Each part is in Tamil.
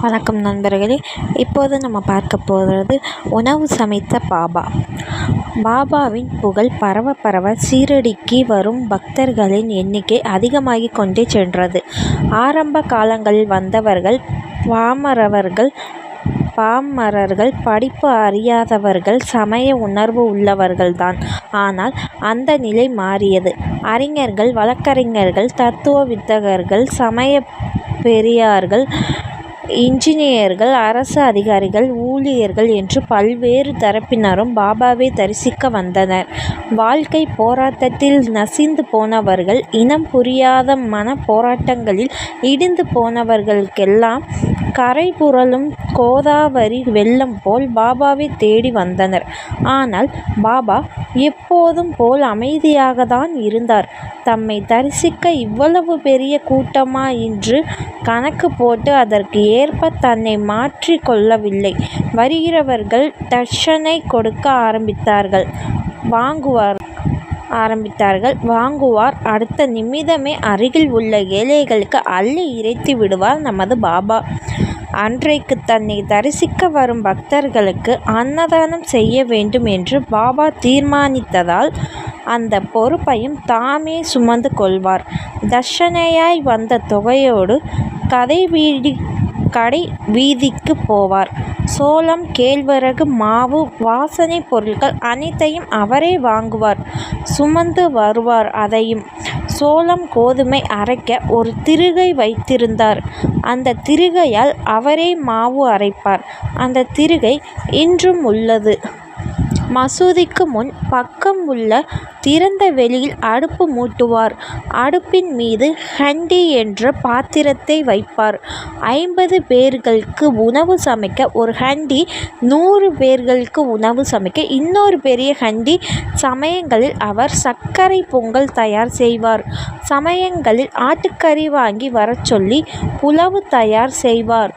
வணக்கம் நண்பர்களே. இப்போது நம்ம பார்க்க போகிறது உணவு சமைத்த பாபா. பாபாவின் புகழ் பரவ பரவ சீரடிக்கு வரும் பக்தர்களின் எண்ணிக்கை அதிகமாகிக் கொண்டே சென்றது. ஆரம்ப காலங்களில் வந்தவர்கள் பாமரவர்கள் பாமரர்கள் படிப்பு அறியாதவர்கள் சமய உணர்வு உள்ளவர்கள்தான். ஆனால் அந்த நிலை மாறியது. அறிஞர்கள் வழக்கறிஞர்கள் தத்துவ வித்தகர்கள் சமய பெரியார்கள் இன்ஜினியர்கள் அரசு அதிகாரிகள் ஊழியர்கள் என்று பல்வேறு தரப்பினரும் பாபாவை தரிசிக்க வந்தனர். வாழ்க்கை போராட்டத்தில் நசிந்து போனவர்கள் இனம் புரியாத மன போராட்டங்களில் இடிந்து போனவர்களுக்கெல்லாம் கரை புரளும் கோதாவரி வெள்ளம் போல் பாபாவை தேடி வந்தனர். ஆனால் பாபா எப்போதும் போல் அமைதியாக தான் இருந்தார். தம்மை தரிசிக்க இவ்வளவு பெரிய கூட்டமா என்று கணக்கு போட்டு அதற்கு ஏற்ப தன்னை மாற்றிக் கொள்ளவில்லை. வருகிறவர்கள் தர்ஷனை கொடுக்க ஆரம்பித்தார்கள். வாங்குவார் ஆரம்பித்தார்கள் வாங்குவார் அடுத்த நிமிடமே அருகில் உள்ள ஏழைகளுக்கு அள்ளி இறைத்து விடுவார் நமது பாபா. அன்றைக்கு தன்னை தரிசிக்க வரும் பக்தர்களுக்கு அன்னதானம் செய்ய வேண்டும் என்று பாபா தீர்மானித்ததால் அந்த பொறுப்பையும் தாமே சுமந்து கொள்வார். தர்ஷனையாய் வந்த தொகையோடு கதை வீடி கடை வீதிக்கு போவார். சோளம் கேழ்வரகு மாவு வாசனைப் பொருட்கள் அனைத்தையும் அவரே வாங்குவார் சுமந்து வருவார் அதையும். சோளம் கோதுமை அரைக்க ஒரு திருகை வைத்திருந்தார். அந்த திருகையால் அவரே மாவு அரைப்பார். அந்த திருகை இன்றும் உள்ளது. மசூதிக்கு முன் பக்கம் உள்ள திறந்த வெளியில் அடுப்பு மூட்டுவார். அடுப்பின் மீது ஹண்டி என்ற பாத்திரத்தை வைப்பார். ஐம்பது பேர்களுக்கு உணவு சமைக்க ஒரு ஹண்டி நூறு பேர்களுக்கு உணவு சமைக்க இன்னொரு பெரிய ஹண்டி சமயங்களில் அவர் சர்க்கரை பொங்கல் தயார் செய்வார். சமயங்களில் ஆட்டுக்கறி வாங்கி வரச்சொல்லி புலவு தயார் செய்வார்.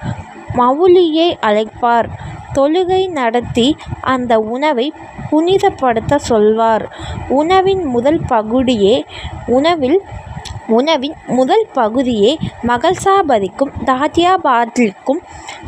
மவுலியை அழைப்பார். தொழுகை நடத்தி அந்த உணவை புனிதப்படுத்த சொல்வார். உணவின் முதல் பகுதியே உணவில் உணவின் முதல் பகுதியை மகள்சாபதிக்கும் தாத்யாபாதிக்கும்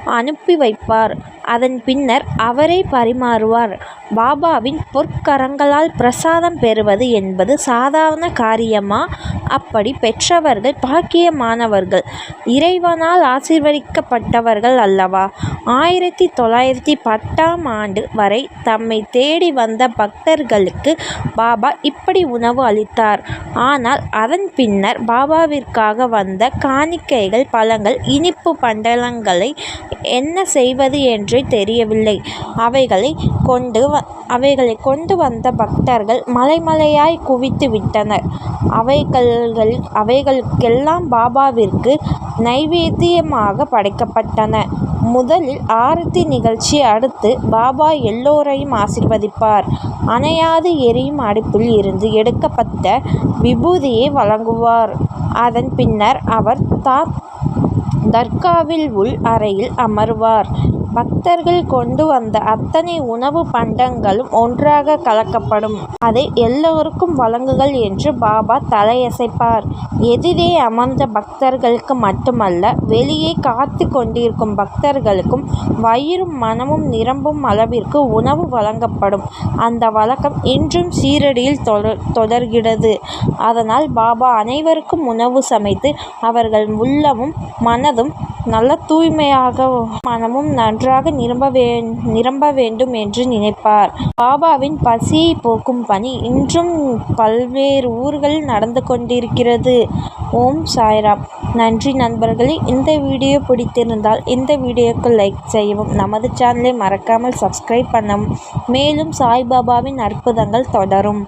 அனுப்பி வைப்பார். அதன் பின்னர் அவரே பரிமாறுவார். பாபாவின் பொற்கரங்களால் பிரசாதம் பெறுவது என்பது சாதாரண காரியமா? அப்படி பெற்றவர்கள் பாக்கியமானவர்கள். இறைவனால் ஆசீர்வதிக்கப்பட்டவர்கள் அல்லவா? ஆயிரத்தி தொள்ளாயிரத்தி பத்தாம் ஆண்டு வரை தம்மை தேடி வந்த பக்தர்களுக்கு பாபா இப்படி உணவு அளித்தார். ஆனால் அதன் பின்னர் பாபாவிற்காக வந்த காணிக்கைகள் பழங்கள் இனிப்பு பண்டலங்களை என்ன செய்வது என்று தெரியவில்லை. அவைகளை கொண்டு அவைகளைக் கொண்டு வந்த பக்தர்கள் மலைமலையாய் குவித்து விட்டனர். அவைகளெல்லாம் பாபாவிற்கு நைவேத்தியமாக படைக்கப்பட்டன. முதலில் ஆரத்தி நிகழ்ச்சி அடுத்து பாபா எல்லோரையும் ஆசிர்வதிப்பார் அணையாது எரியும் அடுப்பில் இருந்து எடுக்கப்பட்ட விபூதியை வழங்குவார். அதன் பின்னர் அவர் தர்காவில் உள் அறையில் அமர்வார். பக்தர்கள் கொண்டு வந்த அத்தனை உணவு பண்டங்களும் ஒன்றாக கலக்கப்படும். அதை எல்லோருக்கும் வழங்குங்கள் என்று பாபா தலையசைப்பார். எதிரே அமர்ந்த பக்தர்களுக்கு மட்டுமல்ல வெளியே காத்து கொண்டிருக்கும் பக்தர்களுக்கும் வயிறும் மனமும் நிரம்பும் அளவிற்கு உணவு வழங்கப்படும். அந்த வழக்கம் இன்றும் சீரடியில் தொடர்கிறது. அதனால் பாபா அனைவருக்கும் உணவு சமைத்து அவர்கள் உள்ளமும் மனதும் நல்ல தூய்மையாக மனமும் நன்றாக நிரம்ப வேண்டும் என்று நினைப்பார். பாபாவின் பசியை போக்கும் பணி இன்றும் பல்வேறு ஊர்களில் நடந்து கொண்டிருக்கிறது. ஓம் சாய்ராம். நன்றி நண்பர்களே இந்த வீடியோ பிடித்திருந்தால் இந்த வீடியோக்கு லைக் செய்யவும் நமது சேனலை மறக்காமல் சப்ஸ்கிரைப் பண்ணவும். மேலும் சாய்பாபாவின் அற்புதங்கள் தொடரும்.